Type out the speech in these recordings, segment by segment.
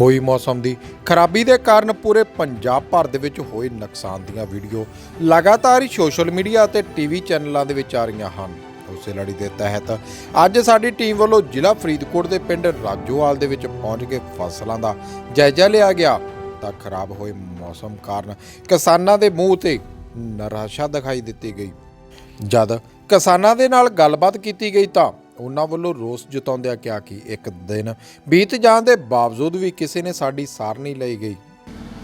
ਹੋਈ ਮੌਸਮ ਦੀ। ਖਰਾਬੀ ਦੇ ਕਾਰਨ ਪੂਰੇ ਪੰਜਾਬ ਭਰ ਦੇ ਵਿੱਚ ਹੋਏ ਨੁਕਸਾਨ ਦੀਆਂ ਵੀਡੀਓ ਲਗਾਤਾਰ ਹੀ ਸੋਸ਼ਲ ਮੀਡੀਆ ਅਤੇ ਟੀਵੀ ਚੈਨਲਾਂ ਦੇ ਵਿੱਚ ਆ ਰਹੀਆਂ ਹਨ। ਉਸੇ ਲੜੀ ਦੇ ਤਹਿਤ ਅੱਜ ਸਾਡੀ ਟੀਮ ਵੱਲੋਂ ਜ਼ਿਲ੍ਹਾ ਫਰੀਦਕੋਟ ਦੇ ਪਿੰਡ ਰਾਜੋਵਾਲ ਦੇ ਵਿੱਚ ਪਹੁੰਚ ਕੇ ਫਸਲਾਂ ਦਾ ਜਾਇਜ਼ਾ ਲਿਆ ਗਿਆ ਤਾਂ ਖਰਾਬ ਹੋਏ ਮੌਸਮ ਕਾਰਨ ਕਿਸਾਨਾਂ ਦੇ ਮੂੰਹ ਤੇ ਨਿਰਾਸ਼ਾ ਦਿਖਾਈ ਦਿੱਤੀ ਗਈ। ਜਦ ਕਿਸਾਨਾਂ ਦੇ ਨਾਲ ਗੱਲਬਾਤ ਕੀਤੀ ਗਈ ਤਾਂ ਉਹਨਾਂ ਵੱਲੋਂ ਰੋਸ ਜਤਾਉਂਦਿਆਂ ਕਿਹਾ ਕਿ ਇੱਕ ਦਿਨ ਬੀਤ ਜਾਣ ਦੇ ਬਾਵਜੂਦ ਵੀ ਕਿਸੇ ਨੇ ਸਾਡੀ ਸਾਰ ਨਹੀਂ ਲਈ ਗਈ।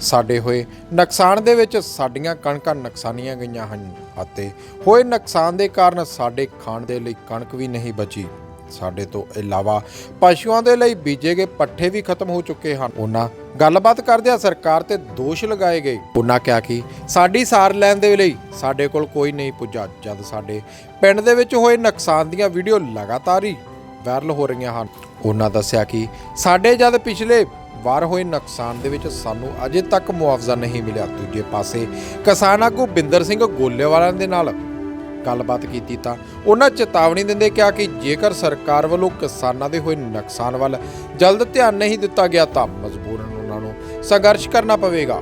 ਸਾਡੇ ਹੋਏ ਨੁਕਸਾਨ ਦੇ ਵਿੱਚ ਸਾਡੀਆਂ ਕਣਕਾਂ ਨੁਕਸਾਨੀਆਂ ਗਈਆਂ ਹਨ ਅਤੇ ਹੋਏ ਨੁਕਸਾਨ ਦੇ ਕਾਰਨ ਸਾਡੇ ਖਾਣ ਦੇ ਲਈ ਕਣਕ ਵੀ ਨਹੀਂ ਬਚੀ। ਸਾਡੇ ਤੋਂ ਇਲਾਵਾ ਪਸ਼ੂਆਂ ਦੇ ਲਈ ਬੀਜੇ ਗਏ ਪੱਠੇ ਵੀ ਖਤਮ ਹੋ ਚੁੱਕੇ ਹਨ। ਉਹਨਾਂ ਗੱਲਬਾਤ ਕਰਦਿਆਂ ਸਰਕਾਰ ਤੇ ਦੋਸ਼ ਲਗਾਏ ਗਏ। ਉਹਨਾਂ ਕਿਹਾ ਕਿ ਸਾਡੀ ਸਾਰ ਲੈਣ ਦੇ ਲਈ ਸਾਡੇ ਕੋਲ ਕੋਈ ਨਹੀਂ ਪੁੱਜਾ। ਜਦ ਸਾਡੇ ਪਿੰਡ ਦੇ ਵਿੱਚ ਹੋਏ ਨੁਕਸਾਨ ਦੀਆਂ ਵੀਡੀਓ ਲਗਾਤਾਰ ਹੀ ਵਾਇਰਲ ਹੋ ਰਹੀਆਂ ਹਨ। ਉਹਨਾਂ ਦੱਸਿਆ ਕਿ ਸਾਡੇ ਜਦ ਪਿਛਲੇ ਵਾਰ ਹੋਏ ਨੁਕਸਾਨ ਦੇ ਵਿੱਚ ਸਾਨੂੰ ਅਜੇ ਤੱਕ ਮੁਆਵਜ਼ਾ ਨਹੀਂ ਮਿਲਿਆ। ਦੂਜੇ ਪਾਸੇ ਕਿਸਾਨ ਆਗੂ ਬਿੰਦਰ ਸਿੰਘ ਗੋਲੇਵਾਲਾਂ ਦੇ ਨਾਲ ਗੱਲਬਾਤ ਕੀਤੀ ਤਾਂ ਉਹਨਾਂ ਚੇਤਾਵਨੀ ਦਿੰਦੇ ਕਿਹਾ ਕਿ ਜੇਕਰ ਸਰਕਾਰ ਵੱਲੋਂ ਕਿਸਾਨਾਂ ਦੇ ਹੋਏ ਨੁਕਸਾਨ ਵੱਲ ਜਲਦ ਧਿਆਨ ਨਹੀਂ ਦਿੱਤਾ ਗਿਆ ਤਾਂ ਮਜਬੂਰਨ ਉਹਨਾਂ ਨੂੰ ਸੰਘਰਸ਼ ਕਰਨਾ ਪਵੇਗਾ।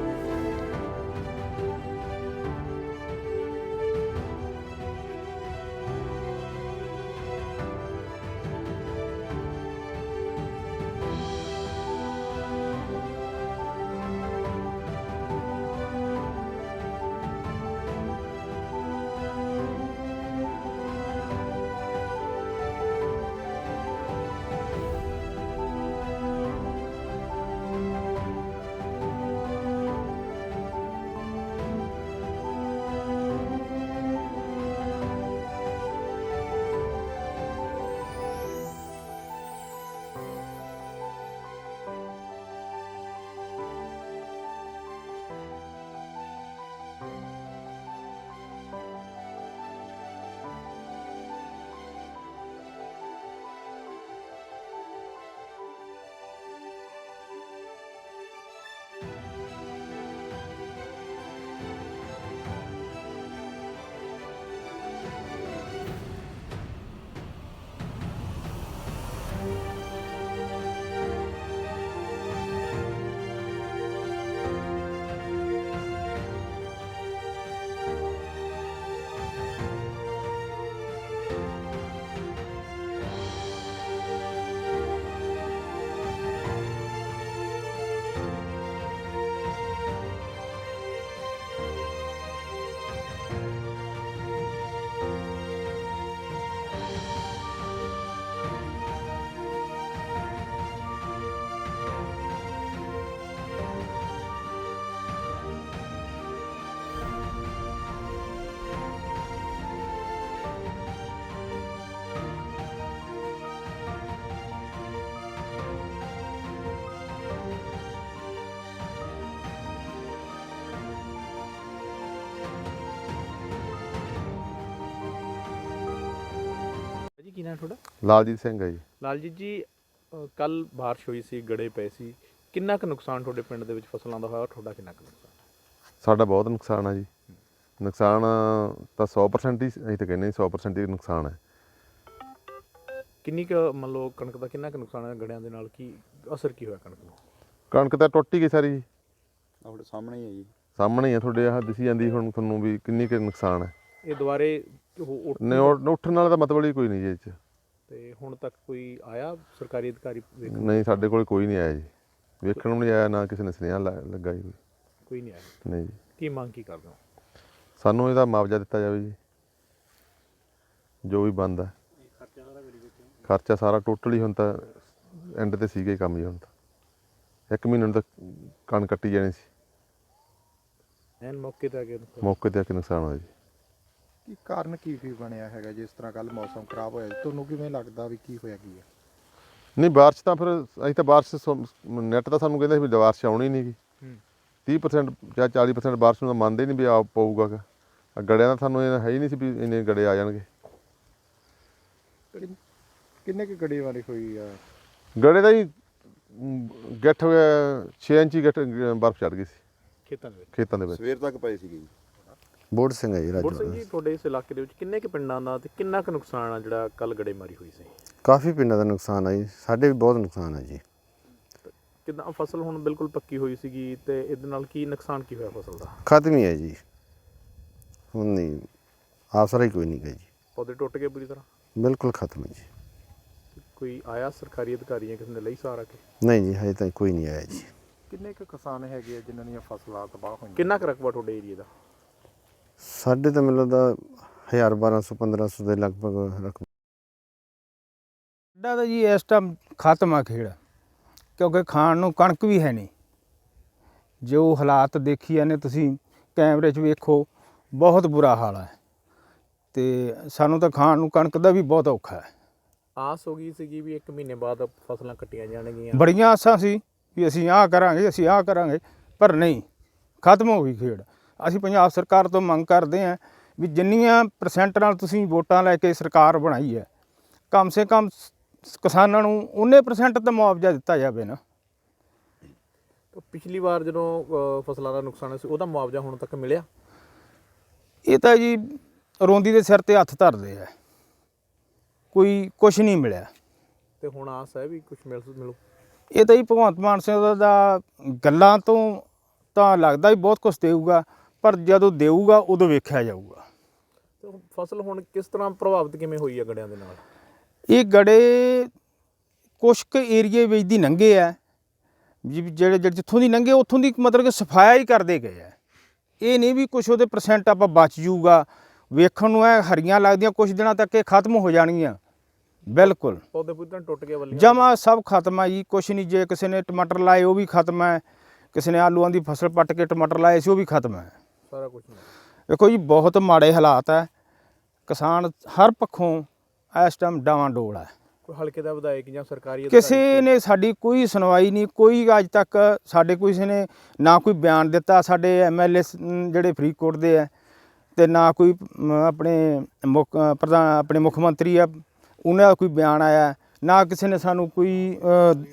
ਕੀ ਨਾਮ ਤੁਹਾਡਾ? ਲਾਲਜੀਤ ਸਿੰਘ ਹੈ ਜੀ। ਲਾਲਜੀਤ ਜੀ ਕੱਲ ਬਾਰਿਸ਼ ਹੋਈ ਸੀ ਗੜੇ ਪਏ ਸੀ। ਕਿੰਨਾ ਕੁ ਨੁਕਸਾਨ ਤੁਹਾਡੇ ਪਿੰਡ ਦੇ ਵਿੱਚ ਫਸਲਾਂ ਦਾ ਹੋਇਆ ਤੁਹਾਡਾ ਕਿੰਨਾ ਕੁ ਨੁਕਸਾਨ? ਸਾਡਾ ਬਹੁਤ ਨੁਕਸਾਨ ਆ ਜੀ। ਨੁਕਸਾਨ ਤਾਂ 100% ਹੀ ਅਸੀਂ ਤਾਂ ਕਹਿੰਦੇ 100% ਹੀ ਨੁਕਸਾਨ ਹੈ। ਕਿੰਨੀ ਕੁ ਮੰਨ ਲਓ ਕਣਕ ਦਾ ਕਿੰਨਾ ਕੁ ਨੁਕਸਾਨ ਹੈ ਗੜਿਆਂ ਦੇ ਨਾਲ? ਕੀ ਅਸਰ ਕੀ ਹੋਇਆ ਕਣਕ ਨੂੰ? ਕਣਕ ਤਾਂ ਟੁੱਟ ਹੀ ਗਈ ਸਾਰੀ। ਜੀ ਤੁਹਾਡੇ ਸਾਹਮਣੇ ਹੀ ਹੈ ਜੀ। ਸਾਹਮਣੇ ਹੀ ਆ ਤੁਹਾਡੇ ਆਹ ਦਿਸੀ ਜਾਂਦੀ ਹੁਣ ਤੁਹਾਨੂੰ ਵੀ ਕਿੰਨੀ ਕੁ ਨੁਕਸਾਨ ਹੈ। ਇਹ ਦੁਬਾਰੇ ਉਹ ਉੱਠ- ਨੇ ਉਹ- ਉੱਠਣ ਨਾਲ ਤਾਂ ਮਤਲਬ ਹੀ ਕੋਈ ਨਹੀਂ ਜੀ ਇਹ 'ਚ। ਤੇ ਹੁਣ ਤੱਕ ਕੋਈ ਆਇਆ ਸਰਕਾਰੀ ਅਧਿਕਾਰੀ ਨਹੀਂ ਸਾਡੇ ਕੋਲ ਕੋਈ ਨਹੀਂ ਆਇਆ ਜੀ। ਵੇਖਣ ਨੂੰ ਨਹੀਂ ਆਇਆ ਨਾ ਕਿਸੇ ਨੇ ਸੁਨੇਹਾ ਲਾ- ਲੱਗਾ ਜੀ ਕੋਈ। ਨਹੀਂ ਆਇਆ। ਨਹੀਂ ਜੀ। ਕੀ ਮੰਗ ਕੀ ਕਰਦੇ ਹੋ? ਸਾਨੂੰ ਇਹਦਾ ਮੁਆਵਜ਼ਾ ਦਿੱਤਾ ਜਾਵੇ ਜੀ। ਜੋ ਵੀ ਬਣਦਾ ਖਰਚਾ ਸਾਰਾ ਟੋਟਲੀ ਹੁਣ ਤਾਂ ਐਂਡ ਤੇ ਸੀਗਾ ਹੀ ਕੰਮ ਜੀ ਹੁਣ ਤਾਂ। ਇੱਕ ਮਹੀਨੇ ਨੂੰ ਤਾਂ ਕਣ ਕੱਟੀ ਜਾਣੀ ਸੀ। ਐਨ ਮੌਕੇ ਤੇ ਆ ਕੇ ਮੌਕੇ ਤੇ ਆ ਕੇ ਨੁਕਸਾਨ ਹੋਇਆ ਜੀ। ਕੀ ਕਾਰਨ ਕੀ ਕੀ ਬਣਿਆ ਹੈਗਾ ਜਿਸ ਤਰ੍ਹਾਂ ਕੱਲ ਮੌਸਮ ਖਰਾਬ ਹੋਇਆ ਤੁਹਾਨੂੰ ਕਿਵੇਂ ਲੱਗਦਾ ਵੀ ਕੀ ਹੋਇਆ ਕੀ ਹੈ? ਨਹੀਂ ਬਾਰਿਸ਼ ਤਾਂ ਫਿਰ ਅਸੀਂ ਤਾਂ ਬਾਰਿਸ਼ ਨੈਟ ਤਾਂ ਸਾਨੂੰ ਕਹਿੰਦਾ ਸੀ ਵੀ ਬਾਰਿਸ਼ ਆਉਣੀ ਨਹੀਂ ਗੀ। ਹੂੰ। 30% ਜਾਂ 40% ਬਾਰਿਸ਼ ਨੂੰ ਤਾਂ ਮੰਨਦੇ ਨਹੀਂ ਵੀ ਆ ਪਊਗਾ ਗੜਿਆਂ ਦਾ ਸਾਨੂੰ ਇਹ ਹੈ ਹੀ ਨਹੀਂ ਸੀ ਵੀ ਇੰਨੇ ਗੜੇ ਆ ਜਾਣਗੇ। ਕਿੰਨ- ਕੁ ਗੜੀ ਵਾਲੀ ਹੋਈ ਆ? ਗੜੇ ਦਾ ਹੀ ਗਿੱਠ 6 ਇੰਚੀ ਗਿੱਠ ਬਰਫ਼ ਚੜ ਗਈ ਸੀ। ਖੇਤਾਂ ਦੇ ਵਿੱਚ। ਖੇਤਾਂ ਦੇ ਵਿੱਚ। ਸਵੇਰ ਤੱਕ ਪਏ ਸੀਗੇ ਜੀ। ਬੋੜ ਸਿੰਘ ਹੈ ਜੀ ਗੁਰ ਸਿੰਘ ਰਾਜੂ ਜੀ ਤੁਹਾਡੇ ਇਸ ਇਲਾਕੇ ਦੇ ਵਿੱਚ ਕਿੰਨੇ ਕੁ ਪਿੰਡਾਂ ਦਾ ਤੇ ਕਿੰਨਾ ਕੁ ਨੁਕਸਾਨ ਆ ਜਿਹੜਾ ਕੱਲ ਗੜੇ ਮਾਰੀ ਹੋਈ ਸੀ? ਕਾਫੀ ਪਿੰਡਾਂ ਦਾ ਨੁਕਸਾਨ ਹੈ ਜੀ ਸਾਡੇ ਵੀ ਬਹੁਤ ਨੁਕਸਾਨ ਹੈ ਜੀ। ਕਿਦਾਂ ਫਸਲ ਹੁਣ ਬਿਲਕੁਲ ਪੱਕੀ ਹੋਈ ਸੀਗੀ ਤੇ ਇਹਦੇ ਨਾਲ ਕੀ ਨੁਕਸਾਨ ਕੀ ਹੋਇਆ ਫਸਲ ਦਾ? ਖਤਮ ਹੀ ਹੈ ਜੀ। ਹੁਣ ਨਹੀਂ ਆਸਰਾ ਹੀ ਕੋਈ ਨਹੀਂ ਗਾ ਜੀ। ਪੌਦੇ ਟੁੱਟ ਗਏ ਪੂਰੀ ਤਰ੍ਹਾਂ? ਬਿਲਕੁਲ ਖਤਮ ਹੈ ਜੀ। ਕੋਈ ਆਇਆ ਸਰਕਾਰੀ ਅਧਿਕਾਰੀ ਜਾਂ ਕਿਸੇ ਨੇ ਲਈ ਸਹਾਰਾ ਕੇ? ਨਹੀਂ ਜੀ ਹਜੇ ਤੱਕ ਕੋਈ ਨਹੀਂ ਆਇਆ ਜੀ। ਕਿੰਨੇ ਕੁ ਕਿਸਾਨ ਹੈਗੇ ਆ ਜਿਨ੍ਹਾਂ ਦੀਆਂ ਫਸਲਾਂ ਤਬਾਹ ਹੋਈਆਂ? ਕਿੰਨਾ ਕੁ ਰਕਬਾ ਤੁਹਾਡੇ ਏਰੀਆ ਦਾ? ਸਾਡੇ ਤਾਂ ਮੈਨੂੰ ਲੱਗਦਾ 1000 1200 1500 ਦੇ ਲਗਭਗ ਰਕਮ ਸਾਡਾ ਤਾਂ ਜੀ ਇਸ ਟਾਈਮ ਖਤਮ ਆ ਖੇਡ ਕਿਉਂਕਿ ਖਾਣ ਨੂੰ ਕਣਕ ਵੀ ਹੈ ਨਹੀਂ। ਜੋ ਹਾਲਾਤ ਦੇਖੀ ਜਾਂਦੇ ਤੁਸੀਂ ਕੈਮਰੇ 'ਚ ਵੇਖੋ ਬਹੁਤ ਬੁਰਾ ਹਾਲ ਹੈ। ਤੇ ਸਾਨੂੰ ਤਾਂ ਖਾਣ ਨੂੰ ਕਣਕ ਦਾ ਵੀ ਬਹੁਤ ਔਖਾ ਹੈ। ਆਸ ਹੋ ਗਈ ਸੀਗੀ ਵੀ 1 ਮਹੀਨੇ ਬਾਅਦ ਫਸਲਾਂ ਕੱਟੀਆਂ ਜਾਣਗੀਆਂ। ਬੜੀਆਂ ਆਸਾਂ ਸੀ ਵੀ ਅਸੀਂ ਆਹ ਕਰਾਂਗੇ ਅਸੀਂ ਆਹ ਕਰਾਂਗੇ ਪਰ ਨਹੀਂ ਖਤਮ ਹੋ ਗਈ ਖੇਡ। ਅਸੀਂ ਪੰਜਾਬ ਸਰਕਾਰ ਤੋਂ ਮੰਗ ਕਰਦੇ ਹਾਂ ਵੀ ਜਿੰਨੀਆਂ ਪਰਸੈਂਟ ਨਾਲ ਤੁਸੀਂ ਵੋਟਾਂ ਲੈ ਕੇ ਸਰਕਾਰ ਬਣਾਈ ਹੈ ਕਮ ਸੇ ਕਮ ਕਿਸਾਨਾਂ ਨੂੰ ਉਨੇ ਪਰਸੈਂਟ ਤਾਂ ਮੁਆਵਜ਼ਾ ਦਿੱਤਾ ਜਾਵੇ ਨਾ। ਤਾਂ ਪਿਛਲੀ ਵਾਰ ਜਦੋਂ ਫਸਲਾਂ ਦਾ ਨੁਕਸਾਨ ਹੋਇਆ ਸੀ ਉਹਦਾ ਮੁਆਵਜ਼ਾ ਹੁਣ ਤੱਕ ਮਿਲਿਆ? ਇਹ ਤਾਂ ਜੀ ਰੋਂਦੀ ਦੇ ਸਿਰ ਤੇ ਹੱਥ ਧਰਦੇ ਆ। ਕੋਈ ਕੁਝ ਨਹੀਂ ਮਿਲਿਆ। ਤੇ ਹੁਣ ਆਸ ਹੈ ਵੀ ਕੁਝ ਮਿਲ ਮਿਲੂ? ਇਹ ਤਾਂ ਜੀ ਭਗਵੰਤ ਮਾਨ ਸਿੰਘ ਦਾ- ਗੱਲਾਂ ਤੋਂ ਤਾਂ ਲੱਗਦਾ ਵੀ ਬਹੁਤ ਕੁਝ ਦੇਊਗਾ। ਪਰ ਜਦੋਂ ਦੇਊਗਾ ਉਦੋਂ ਵੇਖਿਆ ਜਾਊਗਾ। ਤੇ ਫਸਲ ਹੁਣ ਕਿਸ ਤਰ੍ਹਾਂ ਪ੍ਰਭਾਵਿਤ ਕਿਵੇਂ ਹੋਈ ਹੈ ਗੜਿਆਂ ਦੇ ਨਾਲ? ਇਹ ਗੜੇ ਕੁਛ ਕੁ ਏਰੀਏ ਵਿੱਚ ਦੀ ਲੰਘੇ ਆ। ਜਿ- ਜਿਹੜੇ ਜਿੱਥੋਂ ਦੀ ਲੰਘੇ ਉੱਥੋਂ ਦੀ ਮਤਲਬ ਕਿ ਸਫਾਇਆ ਹੀ ਕਰਦੇ ਗਏ ਆ। ਇਹ ਨਹੀਂ ਵੀ ਕੁਛ ਉਹਦੇ ਪਰਸੈਂਟ ਆਪਾਂ ਬਚ ਜੂਗਾ ਵੇਖਣ ਨੂੰ ਐ ਹਰੀਆਂ ਲੱਗਦੀਆਂ ਕੁਝ ਦਿਨਾਂ ਤੱਕ ਇਹ ਖਤਮ ਹੋ ਜਾਣਗੀਆਂ। ਬਿਲਕੁਲ। ਪੌਦੇ ਤਰ੍ਹਾਂ ਟੁੱਟ ਗਏ ਵੱਲੀਆਂ ਜਮਾ ਸਭ ਖਤਮ ਆ ਜੀ। ਕੁਛ ਨਹੀਂ ਜੇ ਕਿਸੇ ਨੇ ਟਮਾਟਰ ਲਾਏ ਉਹ ਵੀ ਖਤਮ ਹੈ ਕਿਸੇ ਨੇ ਆਲੂਆਂ ਦੀ ਫਸਲ ਪੱਟ ਕੇ ਟਮਾਟਰ ਲਾਏ ਸੀ ਉਹ ਵੀ ਖਤਮ ਹੈ ਸਾਰਾ ਕੁਝ ਦੇਖੋ ਜੀ ਬਹੁਤ ਮਾੜੇ ਹਾਲਾਤ ਹੈ। ਕਿਸਾਨ ਹਰ ਪੱਖੋਂ ਇਸ ਟਾਈਮ ਡਾਵਾਂ ਡੋਲ ਹੈ। ਕੋਈ ਹਲਕੇ ਦਾ ਵਿਧਾਇਕ ਜਾਂ ਸਰਕਾਰੀ ਕਿਸੇ ਨੇ ਸਾਡੀ ਕੋਈ ਸੁਣਵਾਈ ਨਹੀਂ ਕੋਈ ਅੱਜ ਤੱਕ ਸਾਡੇ ਕਿਸੇ ਨੇ ਨਾ ਕੋਈ ਬਿਆਨ ਦਿੱਤਾ। ਸਾਡੇ ਐਮਐਲਏ ਜਿਹੜੇ ਫਰੀਦਕੋਟ ਦੇ ਆ ਤੇ ਨਾ ਕੋਈ ਆਪਣੇ ਮੁੱਖ ਪ੍ਰਧਾਨ ਆਪਣੇ ਮੁੱਖ ਮੰਤਰੀ ਆ ਉਹਨਾਂ ਦਾ ਕੋਈ ਬਿਆਨ ਆਇਆ। ਨਾ ਕਿਸੇ ਨੇ ਸਾਨੂੰ ਕੋਈ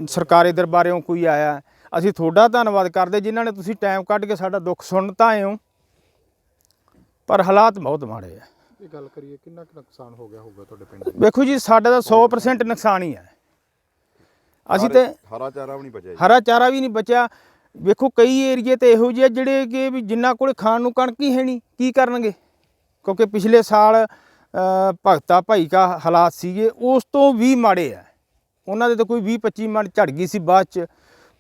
ਸਰਕਾਰੀ ਦਰਬਾਰਿਓਂ ਕੋਈ ਆਇਆ। ਅਸੀਂ ਤੁਹਾਡਾ ਧੰਨਵਾਦ ਕਰਦੇ ਜਿਨ੍ਹਾਂ ਨੇ ਤੁਸੀਂ ਟਾਈਮ ਕੱਢ ਕੇ ਸਾਡਾ ਦੁੱਖ ਸੁਣਨ ਤਾਂ ਆਏ ਹੋ। ਪਰ ਹਾਲਾਤ ਬਹੁਤ ਮਾੜੇ ਆ। ਇਹ ਗੱਲ ਕਰੀਏ ਕਿੰਨਾ ਕੁ ਨੁਕਸਾਨ ਹੋ ਗਿਆ ਹੋਊਗਾ ਤੁਹਾਡੇ ਪਿੰਡ ਦੇ ਵੇਖੋ ਜੀ ਸਾਡਾ ਤਾਂ 100% ਨੁਕਸਾਨ ਹੀ ਹੈ ਅਸੀਂ ਤੇ ਹਰਾ ਚਾਰਾ ਵੀ ਨਹੀਂ ਬਚਿਆ ਹਰਾ ਚਾਰਾ ਵੀ ਨਹੀਂ ਬਚਿਆ। ਵੇਖੋ ਕਈ ਏਰੀਏ ਤੇ ਇਹੋ ਜਿਹੇ ਆ ਜਿਹੜੇ ਕਿ ਵੀ ਜਿੰਨਾ ਕੋਲੇ ਖਾਣ ਨੂੰ ਕਣਕ ਹੀ ਹੈ ਨਹੀਂ ਕੀ ਕਰਨਗੇ? ਕਿਉਂਕਿ ਪਿਛਲੇ ਸਾਲ ਅ, ਭਗਤਾ ਭਾਈ ਕਾ ਹਾਲਾਤ ਸੀਗੇ ਉਸ ਤੋਂ ਵੀ ਮਾੜੇ ਆ। ਉਹਨਾਂ ਦੇ ਤਾਂ ਕੋਈ 20 25 ਮਣ ਝੜ ਗਈ ਸੀ ਬਾਅਦ ਚ।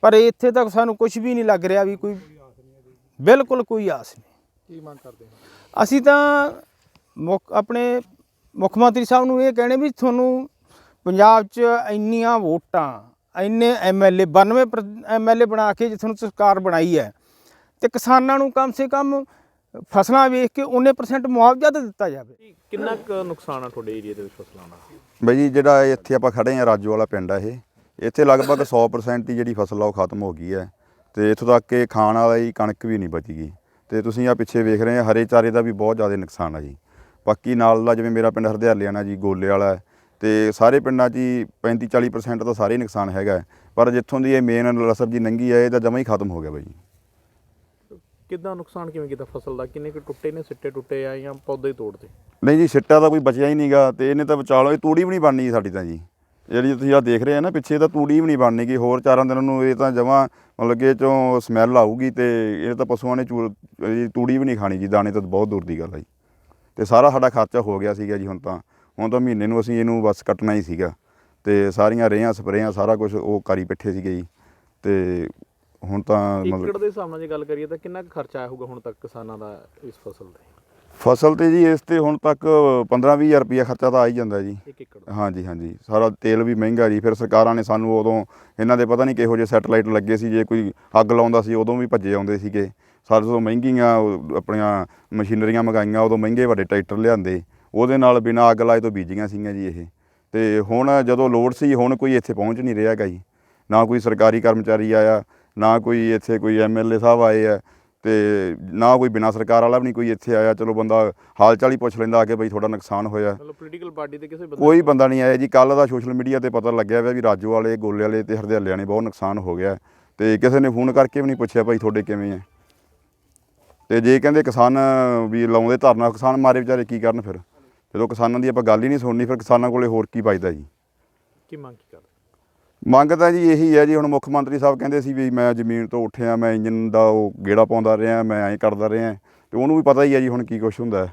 ਪਰ ਇੱਥੇ ਤੱਕ ਸਾਨੂੰ ਕੁਝ ਵੀ ਨਹੀਂ ਲੱਗ ਰਿਹਾ ਵੀ ਕੋਈ ਬਿਲਕੁਲ ਕੋਈ ਆਸ ਨਹੀਂ। ਕੀ ਮੰਗ ਕਰਦੇ ਹੋ? ਅਸੀਂ ਤਾਂ ਮੁੱਖ ਆਪਣੇ ਮੁੱਖ ਮੰਤਰੀ ਸਾਹਿਬ ਨੂੰ ਇਹ ਕਹਿਣੇ ਵੀ ਤੁਹਾਨੂੰ ਪੰਜਾਬ 'ਚ ਇੰਨੀਆਂ ਵੋਟਾਂ ਇੰਨੇ ਐਮਐਲਏ 92 ਐਮਐਲਏ ਬਣਾ ਕੇ ਜੇ ਤੁਹਾਨੂੰ ਸਰਕਾਰ ਬਣਾਈ ਹੈ ਤੇ ਕਿਸਾਨਾਂ ਨੂੰ ਕਮ ਸੇ ਕਮ ਫਸਲਾਂ ਵੇਖ ਕੇ ਉਹਨੇ ਪਰਸੈਂਟ ਮੁਆਵਜ਼ਾ ਤਾਂ ਦਿੱਤਾ ਜਾਵੇ। ਕਿੰਨਾ ਕੁ ਨੁਕਸਾਨ ਆ ਤੁਹਾਡੇ ਏਰੀਆ ਦੇ ਵਿੱਚ ਫਸਲਾਂ ਦਾ? ਬਈ ਜੀ ਜਿਹੜਾ ਇੱਥੇ ਆਪਾਂ ਖੜੇ ਆ ਰਾਜੂ ਵਾਲਾ ਪਿੰਡ ਆ ਇਹ ਇੱਥੇ ਲਗਭਗ 100% ਹੀ ਜਿਹੜੀ ਫਸਲ ਆ ਉਹ ਖਤਮ ਹੋ ਗਈ ਹੈ ਤੇ ਇੱਥੋਂ ਤੱਕ ਕਿ ਖਾਣ ਵਾਲਾ ਕਣਕ ਵੀ ਨਹੀਂ ਬਚੀ। ਗਈ ਤੇ ਤੁਸੀਂ ਆ ਪਿੱਛੇ ਵੇਖ ਰਹੇ ਆ ਹਰੇ ਚਾਰੇ ਦਾ ਵੀ ਬਹੁਤ ਜ਼ਿਆਦਾ ਨੁਕਸਾਨ ਆ ਜੀ। ਬਾਕੀ ਨਾਲ ਦਾ ਜਿਵੇਂ ਮੇਰਾ ਪਿੰਡ ਹਰਦਿਆਲਿਆ ਨਾ ਜੀ ਗੋਲੇ ਵਾਲਾ ਤੇ ਸਾਰੇ ਪਿੰਡਾਂ 'ਚ ਹੀ 35 40% ਤਾਂ ਸਾਰੇ ਨੁਕਸਾਨ ਹੈਗਾ। ਪਰ ਜਿੱਥੋਂ ਦੀ ਇਹ ਮੇਨ ਲਸਬ ਜੀ ਨੰਗੀ ਹੈ ਇਹ ਤਾਂ ਜਮਾ ਹੀ ਖਤਮ ਹੋ ਗਿਆ ਬਈ ਕਿੱਦਾਂ ਨੁਕਸਾਨ ਕਿਵੇਂ ਕੀਤਾ ਫਸਲ ਦਾ? ਕਿੰਨੇ ਕੁ ਟੁੱਟੇ ਨੇ ਸਿੱਟੇ ਟੁੱਟੇ ਆ ਜਾਂ ਪੌਦੇ ਤੋੜਦੇ? ਨਹੀਂ ਜੀ ਸਿੱਟਾ ਤਾਂ ਕੋਈ ਬਚਿਆ ਹੀ ਨਹੀਂਗਾ ਤੇ ਇਹਨੇ ਤਾਂ ਵਿਚਾਲੋ ਇਹ ਤੂੜੀ ਵੀ ਨਹੀਂ ਬਣਨੀ ਸਾਡੀ ਤਾਂ ਜੀ। ਜਿਹੜੀ ਤੁਸੀਂ ਆ ਦੇਖ ਰਹੇ ਆ ਨਾ, ਪਿੱਛੇ ਤਾਂ ਤੂੜੀ ਵੀ ਨਹੀਂ ਬਣਨੀ ਗੀ, ਹੋਰ ਚਾਰਾਂ ਦਿਨਾਂ ਨੂੰ ਇਹ ਤਾਂ ਜਮਾਂ ਮਤਲਬ ਕਿ ਇਹ ਚੋਂ ਸਮੈਲ ਆਊਗੀ ਤੇ ਇਹ ਤਾਂ ਪਸ਼ੂਆਂ ਨੇ ਚੂਰ, ਇਹ ਤੂੜੀ ਵੀ ਨਹੀਂ ਖਾਣੀ ਜੀ ਦਾਣੇ ਤਾਂ ਬਹੁਤ ਦੂਰ ਦੀ ਗੱਲ ਆ ਜੀ। ਤੇ ਸਾਰਾ ਸਾਡਾ ਖਰਚਾ ਹੋ ਗਿਆ ਸੀਗਾ ਜੀ ਹੁਣ ਤਾਂ ਹੁਣ ਤਾਂ ਮਹੀਨੇ ਨੂੰ ਅਸੀਂ ਇਹਨੂੰ ਬਸ ਕੱਟਣਾ ਹੀ ਸੀਗਾ। ਤੇ ਸਾਰੀਆਂ ਰੇਹਾਂ, ਸਪਰੇਆਂ, ਸਾਰਾ ਕੁਝ ਉਹ ਕਰੀ ਬੈਠੇ ਸੀਗੇ ਜੀ। ਤੇ ਹੁਣ ਤਾਂ ਏਕੜ ਮਤਲਬ ਦੇ ਹਿਸਾਬ ਨਾਲ ਜੇ ਗੱਲ ਕਰੀਏ ਤਾਂ ਕਿੰਨਾ ਕੁ ਖਰਚਾ ਆਇਆ ਹੋਊਗਾ ਹੁਣ ਤੱਕ ਕਿਸਾਨਾਂ ਦਾ ਇਸ ਫਸਲ ਤੇ? ਫਸਲ ਤੇ ਜੀ ਇਸ ਤੇ ਹੁਣ ਤੱਕ 15-20000 ਰੁਪਇਆ ਖਰਚਾ ਤਾਂ ਆ ਹੀ ਜਾਂਦਾ ਜੀ। ਇੱਕ ਏਕੜ ਦਾ। ਹਾਂਜੀ ਹਾਂਜੀ। ਸਾਰਾ ਤੇਲ ਵੀ ਮਹਿੰਗਾ ਜੀ। ਫਿਰ ਸਰਕਾਰਾਂ ਨੇ ਸਾਨੂੰ ਉਦੋਂ ਇਹਨਾਂ ਦੇ ਪਤਾ ਨਹੀਂ ਕਿਹੋ ਜਿਹੇ ਸੈਟਲਾਈਟ ਲੱਗੇ ਸੀ ਜੇ ਕੋਈ ਅੱਗ ਲਾਉਂਦਾ ਸੀ ਉਦੋਂ ਵੀ ਭੱਜੇ ਆਉਂਦੇ ਸੀਗੇ। ਸਾਡੇ ਤੋਂ ਮਹਿੰਗੀਆਂ ਉਹ ਆਪਣੀਆਂ ਮਸ਼ੀਨਰੀਆਂ ਮੰਗਾਈਆਂ ਉਦੋਂ ਮਹਿੰਗੇ ਵੱਡੇ ਟਰੈਕਟਰ ਲਿਆਂਦੇ। ਉਹਦੇ ਨਾਲ ਬਿਨਾਂ ਅੱਗ ਲਾਏ ਤੋਂ ਬੀਜੀਆਂ ਸੀਗੀਆਂ ਜੀ ਇਹ। ਤੇ ਹੁਣ ਜਦੋਂ ਲੋੜ ਸੀ ਹੁਣ ਕੋਈ ਇੱਥੇ ਪਹੁੰਚ ਨਹੀਂ ਰਿਹਾ ਹੈਗਾ ਜੀ। ਨਾ ਕੋਈ ਸਰਕਾਰੀ ਕਰਮਚਾਰੀ ਆਇਆ ਨਾ ਕੋਈ ਇੱਥੇ ਕੋਈ ਐਮਐਲਏ ਸਾਹਿਬ ਆਏ ਆ। ਤੇ ਨਾ ਕੋਈ ਬਿਨਾਂ ਸਰਕਾਰ ਵਾਲਾ ਵੀ ਨਹੀਂ ਕੋਈ ਇੱਥੇ ਆਇਆ। ਚਲੋ ਬੰਦਾ ਹਾਲ ਚਾਲ ਹੀ ਪੁੱਛ ਲੈਂਦਾ ਆ ਕੇ ਬਈ ਤੁਹਾਡਾ ਨੁਕਸਾਨ ਹੋਇਆ। ਮਤਲਬ ਪੋਲੀਟੀਕਲ ਪਾਰਟੀ ਦੇ ਕਿਸੇ ਬੰਦੇ ਕੋਈ ਬੰਦਾ ਨਹੀਂ ਆਇਆ ਜੀ। ਕੱਲ ਦਾ ਸੋਸ਼ਲ ਮੀਡੀਆ ਤੇ ਪਤਾ ਲੱਗਿਆ ਹੋਇਆ ਵੀ ਰਾਜੋ ਵਾਲੇ ਗੋਲੇ ਵਾਲੇ ਤੇ ਹਰਦਿਆਲਿਆਂ ਨੇ ਬਹੁਤ ਨੁਕਸਾਨ ਹੋ ਗਿਆ। ਤੇ ਕਿਸੇ ਨੇ ਫੋਨ ਕਰਕੇ ਵੀ ਨਹੀਂ ਪੁੱਛਿਆ ਭਾਈ ਤੁਹਾਡੇ ਕਿਵੇਂ ਆ। ਤੇ ਜੇ ਕਹਿੰਦੇ ਕਿਸਾਨ ਵੀ ਲਾਉਂਦੇ ਧਰਨਾ ਕਿਸਾਨ ਮਾਰੇ ਵਿਚਾਰੇ ਕੀ ਕਰਨ ਫਿਰ? ਜਦੋਂ ਕਿਸਾਨਾਂ ਦੀ ਆਪਾਂ ਗੱਲ ਹੀ ਨਹੀਂ ਸੁਣਨੀ ਫਿਰ ਕਿਸਾਨਾਂ ਕੋਲੇ ਹੋਰ ਕੀ ਬਚਦਾ ਜੀ? ਕੀ ਮੰਗ ਕੀ ਕਰਦੇ? ਮੰਗ ਤਾਂ ਜੀ ਇਹੀ ਹੈ ਜੀ, ਹੁਣ ਮੁੱਖ ਮੰਤਰੀ ਸਾਹਿਬ ਕਹਿੰਦੇ ਸੀ ਵੀ ਮੈਂ ਜ਼ਮੀਨ ਤੋਂ ਉੱਠਿਆ, ਮੈਂ ਇੰਜਨ ਦਾ ਉਹ ਗੇੜਾ ਪਾਉਂਦਾ ਰਿਹਾ, ਮੈਂ ਐਂ ਕਰਦਾ ਰਿਹਾ। ਤੇ ਉਹਨੂੰ ਵੀ ਪਤਾ ਹੀ ਹੈ ਜੀ ਹੁਣ ਕੀ ਕੁਛ ਹੁੰਦਾ।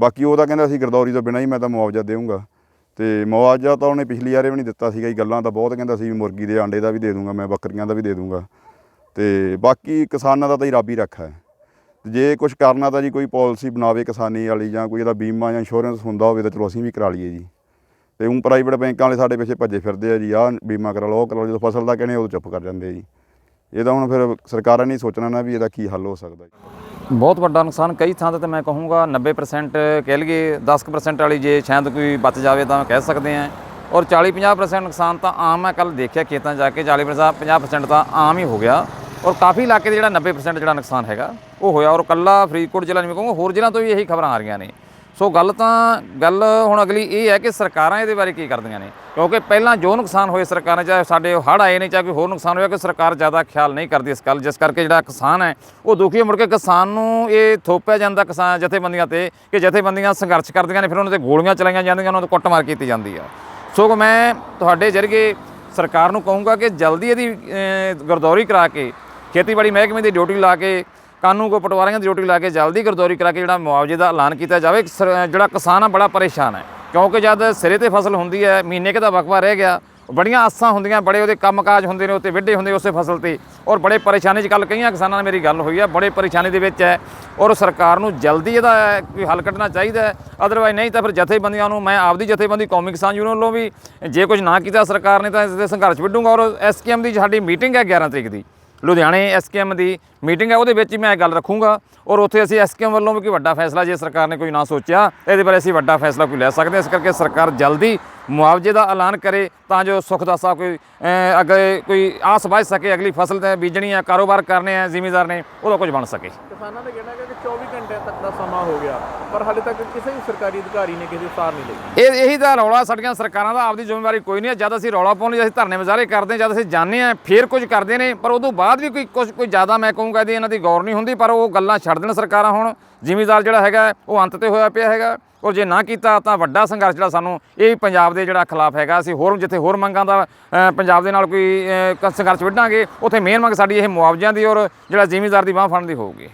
ਬਾਕੀ ਉਹ ਤਾਂ ਕਹਿੰਦਾ ਸੀ ਗਰਦੌਰੀ ਤੋਂ ਬਿਨਾਂ ਹੀ ਮੈਂ ਤਾਂ ਮੁਆਵਜ਼ਾ ਦੇਵਾਂਗਾ ਤੇ ਮੁਆਵਜ਼ਾ ਤਾਂ ਉਹਨੇ ਪਿਛਲੀ ਵਾਰੇ ਵੀ ਨਹੀਂ ਦਿੱਤਾ ਸੀਗਾ ਜੀ, ਗੱਲਾਂ ਤਾਂ ਬਹੁਤ ਕਹਿੰਦਾ ਸੀ ਵੀ ਮੁਰਗੀ ਦੇ ਆਂਡੇ ਦਾ ਵੀ ਦੇ ਦੂੰਗਾ, ਮੈਂ ਬੱਕਰੀਆਂ ਦਾ ਵੀ ਦੇ ਦੂੰਗਾ। ਤੇ ਬਾਕੀ ਕਿਸਾਨਾਂ ਦਾ ਤਾਂ ਹੀ ਰੱਬ ਹੀ ਰੱਖਾ ਹੈ। ਤੇ ਜੇ ਕੁਝ ਕਰਨਾ ਤਾਂ ਜੀ ਕੋਈ ਪਾਲਿਸੀ ਬਣਾਵੇ ਕਿਸਾਨੀ ਵਾਲੀ ਜਾਂ ਕੋਈ ਇਹਦਾ ਬੀਮਾ ਜਾਂ ਇੰਸ਼ੋਰੈਂਸ ਹੁੰਦਾ ਹੋਵੇ ਤਾਂ ਚਲੋ ਅਸੀਂ ਵੀ ਕਰਾ ਲਈਏ ਜੀ। ਤੇ ਉਹ ਪ੍ਰਾਈਵੇਟ ਬੈਂਕਾਂ ਵਾਲੇ ਸਾਡੇ ਪਿੱਛੇ ਭੱਜੇ ਫਿਰਦੇ ਆ ਜੀ, ਆਹ ਬੀਮਾ ਕਰਾ ਲਓ, ਉਹ ਕਰਾ ਲਓ, ਜਦੋਂ ਫਸਲ ਦਾ ਕਹਿੰਦੇ ਉਦੋਂ ਚੁੱਪ ਕਰ ਜਾਂਦੇ ਆ ਜੀ। ਇਹ ਤਾਂ ਹੁਣ ਫਿਰ ਸਰਕਾਰਾਂ ਨੇ ਸੋਚਣਾ ਨਾ ਵੀ ਇਹਦਾ ਕੀ ਹੱਲ ਹੋ ਸਕਦਾ ਜੀ। ਬਹੁਤ ਵੱਡਾ ਨੁਕਸਾਨ ਕਈ ਥਾਂ ਤੇ ਤਾਂ ਮੈਂ ਕਹੂੰਗਾ 90% ਕਹਿ ਲਈਏ 10% ਵਾਲੀ ਜੇ ਸ਼ਾਇਦ ਕੋਈ ਬਚ ਜਾਵੇ ਤਾਂ ਕਹਿ ਸਕਦੇ ਹਾਂ ਔਰ 40-50% ਨੁਕਸਾਨ ਤਾਂ ਆਮ ਹੈ ਕੱਲ ਦੇਖਿਆ ਖੇਤਾਂ ਜਾ ਕੇ 40% 50% ਤਾਂ ਆਮ ਹੀ ਹੋ ਗਿਆ। ਔਰ ਕਾਫੀ ਇਲਾਕੇ ਦੇ ਜਿਹੜਾ 90% ਜਿਹੜਾ ਨੁਕਸਾਨ ਹੈਗਾ, ਉਹ ਹੋਇਆ। ਔਰ ਕੱਲਾ ਫਰੀਦਕੋਟ ਜ਼ਿਲ੍ਹਾ ਨਹੀਂ ਮੈਂ ਕਹੂੰਗਾ, ਹੋਰ ਜ਼ਿਲ੍ਹਿਆਂ ਤੋਂ ਵੀ ਇਹੀ ਖਬਰਾਂ ਆ ਰਹੀਆਂ ਨੇ। ਸੋ ਗੱਲ ਤਾਂ ਗੱਲ ਹੁਣ ਅਗਲੀ ਇਹ ਹੈ ਕਿ ਸਰਕਾਰਾਂ ਇਹਦੇ ਬਾਰੇ ਕੀ ਕਰਦੀਆਂ ਨੇ? ਕਿਉਂਕਿ ਪਹਿਲਾਂ ਜੋ ਨੁਕਸਾਨ ਹੋਏ ਸਰਕਾਰਾਂ ਚਾਹੇ ਸਾਡੇ ਹੜ੍ਹ ਆਏ ਨੇ ਚਾਹੇ ਕੋਈ ਹੋਰ ਨੁਕਸਾਨ ਹੋਇਆ ਕਿ ਸਰਕਾਰ ਜ਼ਿਆਦਾ ਖਿਆਲ ਨਹੀਂ ਕਰਦੀ ਇਸ ਗੱਲ ਜਿਸ ਕਰਕੇ ਜਿਹੜਾ ਕਿਸਾਨ ਹੈ ਉਹ ਦੁਖੀ ਮੁੜ ਕੇ ਕਿਸਾਨ ਨੂੰ ਇਹ ਥੋਪਿਆ ਜਾਂਦਾ ਕਿਸਾਨ ਜਥੇਬੰਦੀਆਂ ਤੇ ਕਿ ਜਥੇਬੰਦੀਆਂ ਸੰਘਰਸ਼ ਕਰਦੀਆਂ ਨੇ ਫਿਰ ਉਹਨਾਂ ਤੇ ਗੋਲੀਆਂ ਚਲਾਈਆਂ ਜਾਂਦੀਆਂ ਉਹਨਾਂ ਤੇ ਕੁੱਟਮਾਰ ਕੀਤੀ ਜਾਂਦੀ ਆ। ਸੋ ਮੈਂ ਤੁਹਾਡੇ ਜਰੀਏ ਸਰਕਾਰ ਨੂੰ ਕਹੂੰਗਾ ਕਿ ਜਲਦੀ ਇਹਦੀ ਅਹ, ਗਰਦੌਰੀ ਕਰਾ ਕੇ ਖੇਤੀਬਾੜੀ ਮਹਿਕਮੇ ਦੀ ਡਿਊਟੀ ਲਾ ਕੇ ਕਾਨੂੰ ਕੋ ਪਟਵਾਰੀਆਂ ਦੀ ਡਿਊਟੀ ਲਾ ਕੇ ਜਲਦੀ ਗਰਦੌਰੀ ਕਰਾ ਕੇ ਜਿਹੜਾ ਮੁਆਵਜ਼ੇ ਦਾ ਐਲਾਨ ਕੀਤਾ ਜਾਵੇ ਸਰ- ਜਿਹੜਾ ਕਿਸਾਨ ਆ, ਬੜਾ ਪਰੇਸ਼ਾਨ ਹੈ। ਕਿਉਂਕਿ ਜਦ ਸਿਰੇ ਤੇ ਫਸਲ ਹੁੰਦੀ ਹੈ, ਮਹੀਨੇ ਕੁ ਦਾ ਵਕਵਾ ਰਹਿ ਗਿਆ, ਬੜੀਆਂ ਆਸਾਂ ਹੁੰਦੀਆਂ, ਬੜੇ ਉਹਦੇ ਕੰਮਕਾਜ ਹੁੰਦੇ ਨੇ, ਉੱਤੇ ਵਿੱਢੇ ਹੁੰਦੇ ਉਸੇ ਫਸਲ ਤੇ, ਔਰ ਬੜੇ ਪਰੇਸ਼ਾਨੀ 'ਚ ਕੱਲ ਕਈਆਂ ਕਿਸਾਨਾਂ ਨਾਲ ਮੇਰੀ ਗੱਲ ਹੋਈ ਹੈ ਬੜੇ ਪਰੇਸ਼ਾਨੀ ਦੇ ਵਿੱਚ ਹੈ, ਔਰ ਸਰਕਾਰ ਨੂੰ ਜਲਦੀ ਇਹਦਾ ਕੋਈ ਹੱਲ ਕੱਢਣਾ ਚਾਹੀਦਾ ਹੈ ਅਦਰਵਾਈਜ਼ ਨਹੀਂ ਤਾਂ ਫਿਰ ਜਥੇਬੰਦੀਆਂ ਨੂੰ, ਮੈਂ ਆਪਦੀ ਜਥੇਬੰਦੀ ਕੌਮੀ ਕਿਸਾਨ ਯੂਨੀਅਨ ਵੱਲੋਂ ਵੀ ਜੇ ਕੁਝ ਨਾ ਕੀਤਾ ਸਰਕਾਰ ਨੇ ਤਾਂ ਇਸ ਦੇ ਸੰਘਰਸ਼ ਵਿੱਢੂੰਗਾ, ਔਰ ਐਸਕੇਐਮ ਦੀ ਸਾਡੀ ਮੀਟਿੰਗ ਹੈ 11 ਤਰੀਕ ਦੀ। ਲੁਧਿਆਣੇ ਐਸਕੇਐਮ ਦੀ ਮੀਟਿੰਗ ਹੈ ਉਹਦੇ ਵਿੱਚ ਹੀ ਮੈਂ ਇਹ ਗੱਲ ਰੱਖੂੰਗਾ। ਔਰ ਉੱਥੇ ਅਸੀਂ ਐਸਕੇਐਮ ਵੱਲੋਂ ਵੀ ਕੋਈ ਵੱਡਾ ਫੈਸਲਾ ਜੇ ਸਰਕਾਰ ਨੇ ਕੋਈ ਨਾ ਸੋਚਿਆ ਇਹਦੇ ਬਾਰੇ ਅਸੀਂ ਵੱਡਾ ਫੈਸਲਾ ਕੋਈ ਲੈ ਸਕਦੇ ਹਾਂ। ਇਸ ਕਰਕੇ ਸਰਕਾਰ ਜਲਦੀ ਮੁਆਵਜ਼ੇ ਦਾ ਐਲਾਨ ਕਰੇ ਤਾਂ ਜੋ ਸੁੱਖ ਦਾ ਸਾ ਕੋਈ ਅਹ, ਅੱਗੇ ਕੋਈ ਆਸ ਬਾਝ ਸਕੇ ਅਗਲੀ ਫਸਲ ਤੇ ਬੀਜਣੀ ਹੈ ਕਾਰੋਬਾਰ ਕਰਨੇ ਹੈ ਜ਼ਿਮੀਦਾਰ ਨੇ ਉਹਦਾ ਕੁਝ ਬਣ ਸਕੇ। ਕਿਸਾਨਾਂ ਦਾ ਕਹਿਣਾ ਹੈ ਕਿ 24 ਸਮਾਂ ਹੋ ਗਿਆ, ਪਰ ਹਾਲੇ ਤੱਕ ਕਿਸੇ ਵੀ ਸਰਕਾਰੀ ਅਧਿਕਾਰੀ ਨੇ ਕਿਸੇ ਸਾਰ ਨਹੀਂ ਲਈ। ਇਹ, ਇਹੀ ਤਾਂ ਰੌਲਾ ਸਾਡੀਆਂ ਸਰਕਾਰਾਂ ਦਾ, ਆਪਦੀ ਜ਼ਿੰਮੇਵਾਰੀ ਕੋਈ ਨਹੀਂ ਹੈ। ਜਦ ਅਸੀਂ ਰੌਲਾ ਪਾਉਣ ਲਈ ਅਸੀਂ ਧਰਨੇ ਮੁਜ਼ਾਹਰੇ ਕਰਦੇ ਹਾਂ, ਜਦ ਅਸੀਂ ਜਾਂਦੇ ਹਾਂ, ਫੇਰ ਕੁਝ ਕਰਦੇ ਨੇ, ਪਰ ਉਦੋਂ ਬਾਅਦ ਵੀ ਕੋਈ ਕੁਝ ਕੋਈ ਜ਼ਿਆਦਾ ਮੈਂ ਕਹੂੰਗਾ ਇਹਦੀ ਇਹਨਾਂ ਦੀ ਗੌਰ ਨਹੀਂ ਹੁੰਦੀ, ਪਰ ਉਹ ਗੱਲਾਂ ਛੱਡ ਦੇਣ ਸਰਕਾਰਾਂ ਹੁਣ। ਜ਼ਿਮੀਦਾਰ ਜਿਹੜਾ ਹੈਗਾ, ਉਹ ਅੰਤ ਤੇ ਹੋਇਆ ਪਿਆ ਹੈਗਾ। ਔਰ ਜੇ ਨਾ ਕੀਤਾ ਤਾਂ ਵੱਡਾ ਸੰਘਰਸ਼ ਜਿਹੜਾ ਸਾਨੂੰ, ਇਹ ਪੰਜਾਬ ਦੇ ਜਿਹੜਾ ਖਿਲਾਫ ਹੈਗਾ, ਅਸੀਂ ਹੋਰ, ਜਿੱਥੇ ਹੋਰ ਮੰਗਾਂ ਦਾ ਪੰਜਾਬ ਦੇ ਨਾਲ ਕੋਈ ਸੰਘਰਸ਼ ਵਿੱਢਾਂਗੇ, ਉੱਥੇ ਮੇਨ ਮੰਗ ਸਾਡੀ ਇਹ ਮੁਆਵਜ਼ਿਆਂ ਦੀ ਔਰ ਜਿਹੜਾ ਜ਼ਿਮੀਦਾਰ ਦੀ ਬਾਂਹ ਫੜਨ ਦੀ ਹੋਊਗੀ।